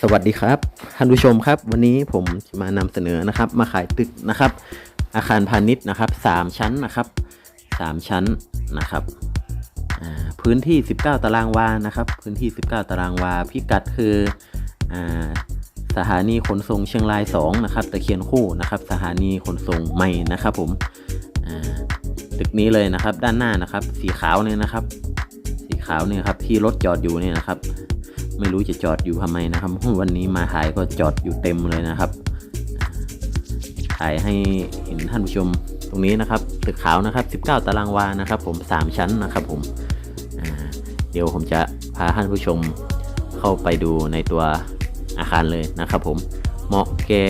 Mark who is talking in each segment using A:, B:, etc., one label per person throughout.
A: สวัสดีครับท่านผู้ชมครับ วันนี้ผมมานำเสนอนะครับ มาขายตึกนะครับ อาคารพาณิชย์นะครับสามชั้นนะครับสามชั้นนะครับพื้นที่ 19 ตารางวานะครับ พื้นที่ 19 ตารางวาพิกัดคืออสถานีขนส่งเชียงราย2นะครับตะเคียนคู่นะครับ สถานีขนส่งใหม่นะครับ ผมตึกนี้เลยนะครับ ด้านหน้านะครับ สีขาวเนี่ยนะครับ สีขาวเนี่ยครับที่รถจอดอยู่เนี่ยนะครับ ไม่รู้จะจอดอยู่ทำไมนะครับ วันนี้มาถ่ายก็จอดอยู่เต็มเลยนะครับ ถ่ายให้เห็นท่านผู้ชมตรงนี้นะครับ ตึกขาวนะครับ 19 ตารางวานะครับ ผม 3 ชั้นนะครับผมเดี๋ยวผมจะพาท่านผู้ชมเข้าไปดูในตัวอาคารเลยนะครับ ผม เหมาะแก่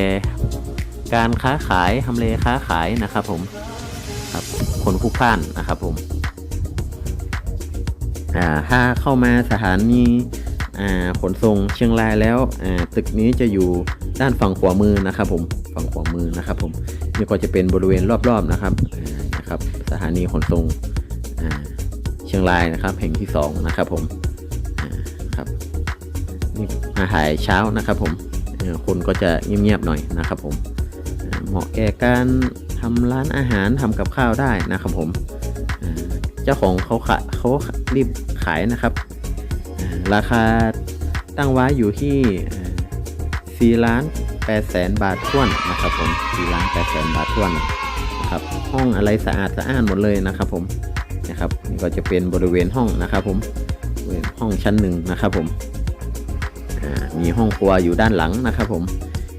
A: การค้าขายทำเลค้าขายนะครับผมครับคนพลุกพล่านนะครับผมอ่าถ้าเข้ามาสถานี ขนส่งเชียงรายแล้วตึกนี้จะอยู่ด้านฝั่งขวามือนะครับผมฝั่งขวามือนะครับผมนี่ก็จะเป็นบริเวณรอบๆนะครับนะครับสถานีขนส่งเชียงรายนะครับ แห่งที่สองนะครับผมครับนี่มาถ่ายเช้านะครับผมคนก็จะเงียบๆหน่อยนะครับผมเหมาะแก่การทำร้านอาหารทำกับข้าวได้นะครับผมเจ้าของเขาขะเขารีบขายนะครับ ราคาตั้งไว้อยู่ที่4ล้าน8แสนบาทท้วนนะครับผม4ล้าน8แสนบาทท้วนนะครับห้องอะไรสะอาดสะอ้านหมดเลยนะครับผมนะครับก็จะเป็นบริเวณห้องนะครับผมห้องชั้นหนึ่งนะครับผมมีห้องครัวอยู่ด้านหลังนะครับผม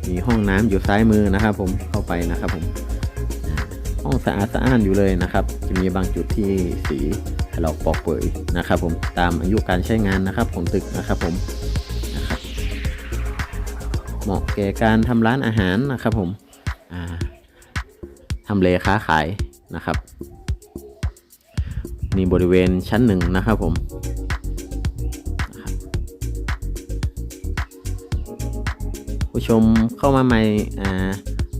A: มีห้องน้ำอยู่ซ้ายมือนะครับผมเข้าไปนะครับผมห้องสะอาดสะอ้านอยู่เลยนะครับ จะมีบางจุดที่สี ถลอกปอกเปื่อยนะครับผมตามอายุการใช้งานนะครับของตึกนะครับผมนะครับเหมาะแก่การทำร้านอาหารนะครับผมอ่าทำเลค้าขายนะครับนี่บริเวณชั้นหนึ่งนะครับผมผู้ชมเข้ามาใหม่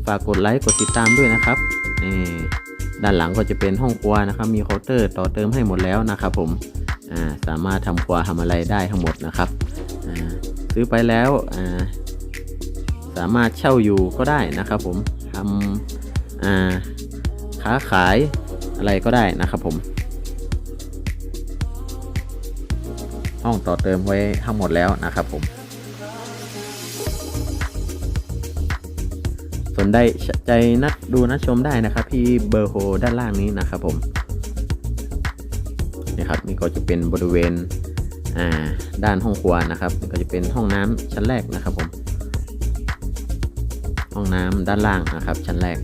A: ฝากกดไลค์กดติดตามด้วยนะครับนี่ ด้านหลังก็จะเป็นห้องครัวนะครับ มีเคาน์เตอร์ต่อเติมให้หมดแล้วนะครับ ผมาสามารถทำครัวทำอะไรได้ทั้งหมดนะครับซื้อไปแล้วาสามารถเช่าอยู่ก็ได้นะครับ ผมทำค้าขายอะไรก็ได้นะครับ ผม ห้องต่อเติมไว้ทั้งหมดแล้วนะครับ ผม นได้ใจนัดดูนัดชมได้นะครับที่เบอร์โฮด้านล่างนี้นะครับผมนี่ครับนี่ก็จะเป็นบริเวณอ่าด้านห้องครัวนะครับนี่ก็จะเป็นห้องน้ำชั้นแรกนะครับผม ห้องน้ำด้านล่างนะครับชั้นแรก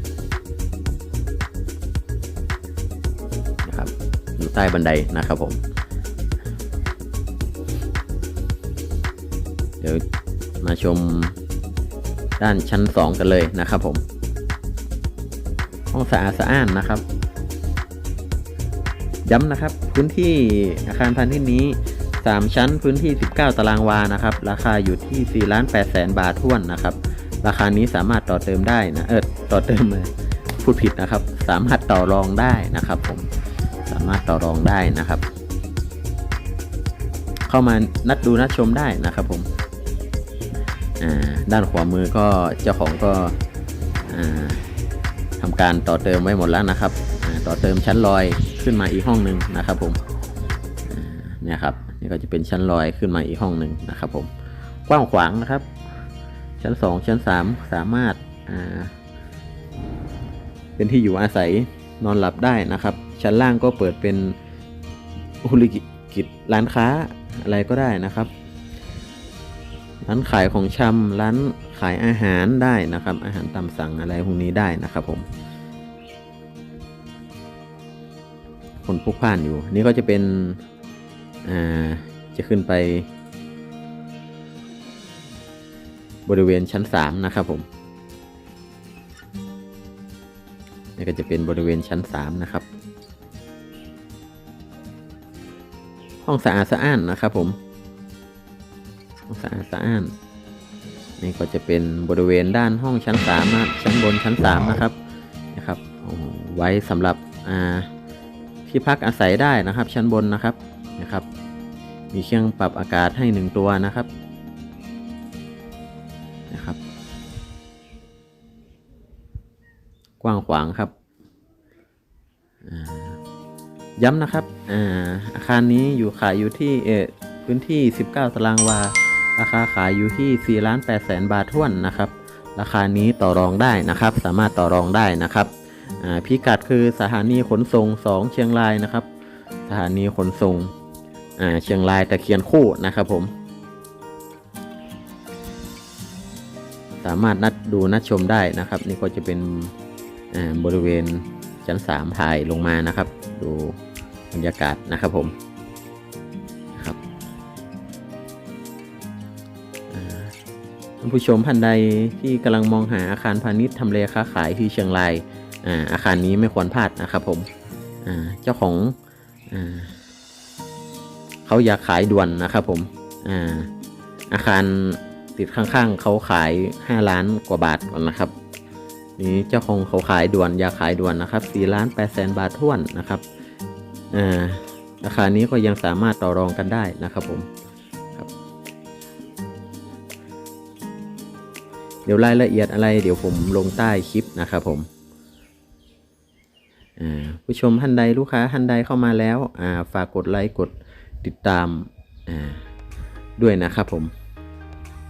A: นะครับอยู่ใต้บันไดนะครับผม เดี๋ยวมาชม ด้านชั้น 2 กันเลยนะครับผม ห้องสะอาดสะอ้านนะครับ ย้ำนะครับ พื้นที่อาคารพาณิชย์นี้ 3 ชั้นพื้นที่ 19 ตารางวานะครับ ราคาอยู่ที่4ล้าน8แสนบาทท้วนนะครับ ราคานี้สามารถต่อเติมได้นะเออต่อเติมเลยพูดผิดนะครับ สามารถต่อรองได้นะครับ ผมสามารถต่อรองได้นะครับ เข้ามานัดดูนัดชมได้นะครับผม ด้านขวามือก็เจ้าของก็อ่าทำการต่อเติมไว้หมดแล้วนะครับต่อเติมชั้นลอยขึ้นมาอีกห้องหนึ่งนะครับผมเนี่ยครับนี่ก็จะเป็นชั้นลอยขึ้นมาอีกห้องหนึ่งนะครับผมกว้างขวางนะครับ ชั้นสองชั้นสามสามารถเป็นที่อยู่อาศัยนอนหลับได้นะครับ ชั้นล่างก็เปิดเป็นธุรกิจร้านค้าอะไรก็ได้นะครับ ร้านขายของชำร้านขายอาหารได้นะครับ อาหารตามสั่งอะไรพวกนี้ได้นะครับผม คนพลุกพล่านอยู่ นี่ก็จะเป็นอ่าจะขึ้นไป บริเวณชั้น 3 นะครับผมนี่ก็จะเป็นบริเวณชั้น 3 นะครับ ห้องสะอาดสะอ้านนะครับผม สะอาดสะอ้านนี่ก็จะเป็นบริเวณด้านห้องชั้นสามนะชั้นบนชั้นสามนะครับนะครับไว้สำหรับที่พักอาศัยได้นะครับ ชั้นบนนะครับนะครับ มีเครื่องปรับอากาศให้หนึ่งตัวนะครับนะครับ กว้างขวางครับย้ำนะครับอาอาคารนี้อยู่ขายอยู่ที่พื้นที่ 19 ตารางวา ราคาขายอยู่ที่4ล้าน8แสนบาทท้วนนะครับ ราคานี้ต่อรองได้นะครับ สามารถต่อรองได้นะครับพิกัดคือสถานีขนส่ง 2 เชียงรายนะครับ สถานีขนส่งเชียงรายตะเคียนคู่นะครับผม สามารถนัดดูนัดชมได้นะครับ นี่ก็จะเป็นบริเวณชั้น3ถ่ายลงมานะครับ ดูบรรยากาศนะครับผม ท่านผู้ชมท่านใดที่กำลังมองหาอาคารพาณิชย์ทำเลค้าขายที่เชียงรายอาอาคารนี้ไม่ควรพลาดนะครับผมเจ้าของอเขาอยากขายด่วนนะครับผมอาอาคารติดข้างๆเขาขาย 5 ล้านกว่าบาทก่อนนะครับนี้เจ้าของเขาขายด่วนอยากขายด่วนนะครับ4ล้าน8แสนบาทท้วนนะครับอาราคานี้ก็ยังสามารถต่อรองกันได้นะครับผม เดี๋ยวรายละเอียดอะไร เดี๋ยวผมลงใต้คลิปนะครับผมอ่าผู้ชมท่านใดลูกค้าท่านใดเข้ามาแล้วอ่าฝากกดไลค์กดติดตามอ่าด้วยนะครับผม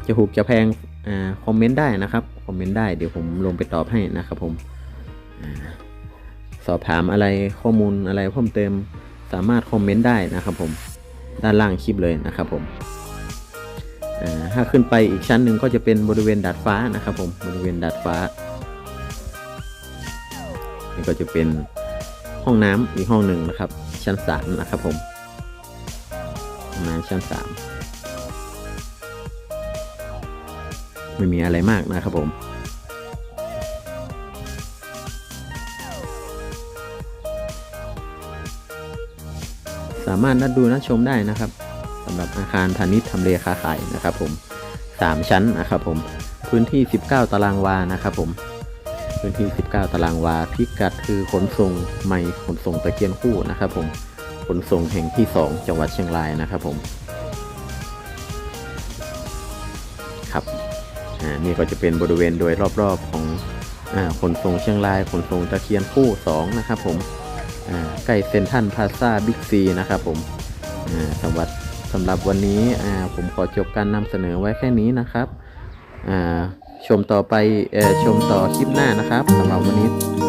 A: จะถูกจะแพงอ่าคอมเมนต์ได้นะครับคอมเมนต์ได้เดี๋ยวผมลงไปตอบให้นะครับผมอาสอบถามอะไรข้อมูลอะไรเพิ่มเติมสามารถคอมเมนต์ได้นะครับผมด้านล่างคลิปเลยนะครับผม ถ้าขึ้นไปอีกชั้นหนึ่งก็จะเป็นบริเวณดาดฟ้านะครับผมบริเวณดาดฟ้า นี่ก็จะเป็นห้องน้ำอีกห้องหนึ่งนะครับ ชั้นสามนะครับผมห้องน้ำชั้นสามไม่มีอะไรมากนะครับผมสามารถนัดดูนัดชมได้นะครับำหรับอาคารพาณิชย์ทำเลค้าขายนะครับผม 3 ชั้นนะครับผมพื้นที่ 19 ตารางวานะครับผมพื้นที่ 19 ตารางวาพิกัดคือขนส่งใหม่ขนส่งตะเคียนคู่นะครับผมขนส่งแห่งที่ 2 จังหวัดเชียงรายนะครับผมครับอ่านี่ก็จะเป็นบริเวณโดยรอบๆของอ่าขนส่งเชียงรายขนส่งตะเคียนคู่ 2 นะครับผมอ่าใกล้เซ็นทรัลพาซาบิ๊กซีนะครับผมอ่าสำหรับ สำหรับวันนี้ผมขอจบการนำเสนอไว้แค่นี้นะครับชมต่อไปอชมต่อคลิปหน้านะครับสำหรับวันนี้